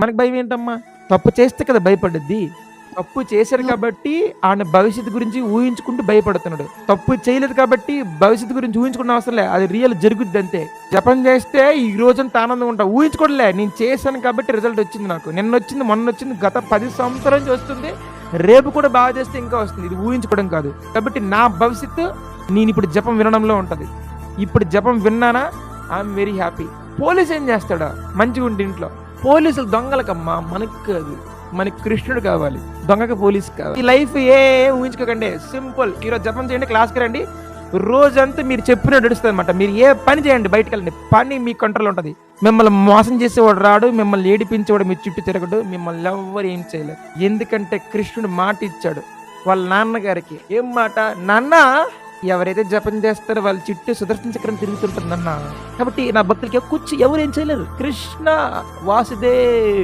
మనకి భయం ఏంటమ్మా? తప్పు చేస్తే కదా భయపడద్ది. తప్పు చేశారు కాబట్టి ఆయన భవిష్యత్తు గురించి ఊహించుకుంటూ భయపడుతున్నాడు. తప్పు చేయలేదు కాబట్టి భవిష్యత్తు గురించి ఊహించుకున్న అవసరం లే అది రియల్ జరుగుద్ది అంతే. జపం చేస్తే ఈ రోజంతా ఆనందంగా ఉంటా ఊహించుకోవట్లే నేను చేశాను కాబట్టి రిజల్ట్ వచ్చింది నాకు. నిన్న వచ్చింది మొన్న వచ్చింది గత పది సంవత్సరాల నుంచి వస్తుంది రేపు కూడా బాగా చేస్తే ఇంకా వస్తుంది. ఇది ఊహించుకోవడం కాదు. కాబట్టి నా భవిష్యత్తు నేను ఇప్పుడు జపం వినడంలో ఉంటది. ఇప్పుడు జపం విన్నానా? ఐఎమ్ వెరీ హ్యాపీ పోలీస్ ఏం చేస్తాడా? మంచిగా ఉండి ఇంట్లో. పోలీసులు దొంగలకమ్మా మనకి కాదు మనకి కృష్ణుడు కావాలి దొంగకి పోలీస్ కావాలి. ఈ లైఫ్ ఏ ఊహించుకోకండి. సింపుల్. ఈరోజు జపం చేయండి క్లాస్కి రండి. రోజంతా మీరు చెప్పినట్టు నడుస్తుంది అనమాట మీరు ఏ పని చేయండి బయటకు వెళ్ళండి. పని మీ కంట్రోల్ ఉంటుంది. మిమ్మల్ని మోసం చేసేవాడు రాడు మిమ్మల్ని ఏడిపించేవాడు మీ చుట్టూ తిరగడు మిమ్మల్ని ఎవ్వరు ఏం చేయలేరు. ఎందుకంటే కృష్ణుడు మాట ఇచ్చాడు వాళ్ళ నాన్నగారికి. ఏం మాట? నాన్న ఎవరైతే జపం చేస్తారో వాళ్ళ చుట్టూ సుదర్శన చక్రం తిరుగుతుంటుందన్న కాబట్టి నా భక్తులకి కూర్చు ఎవరు ఏం చేయలేరు. కృష్ణ వాసుదేవ్.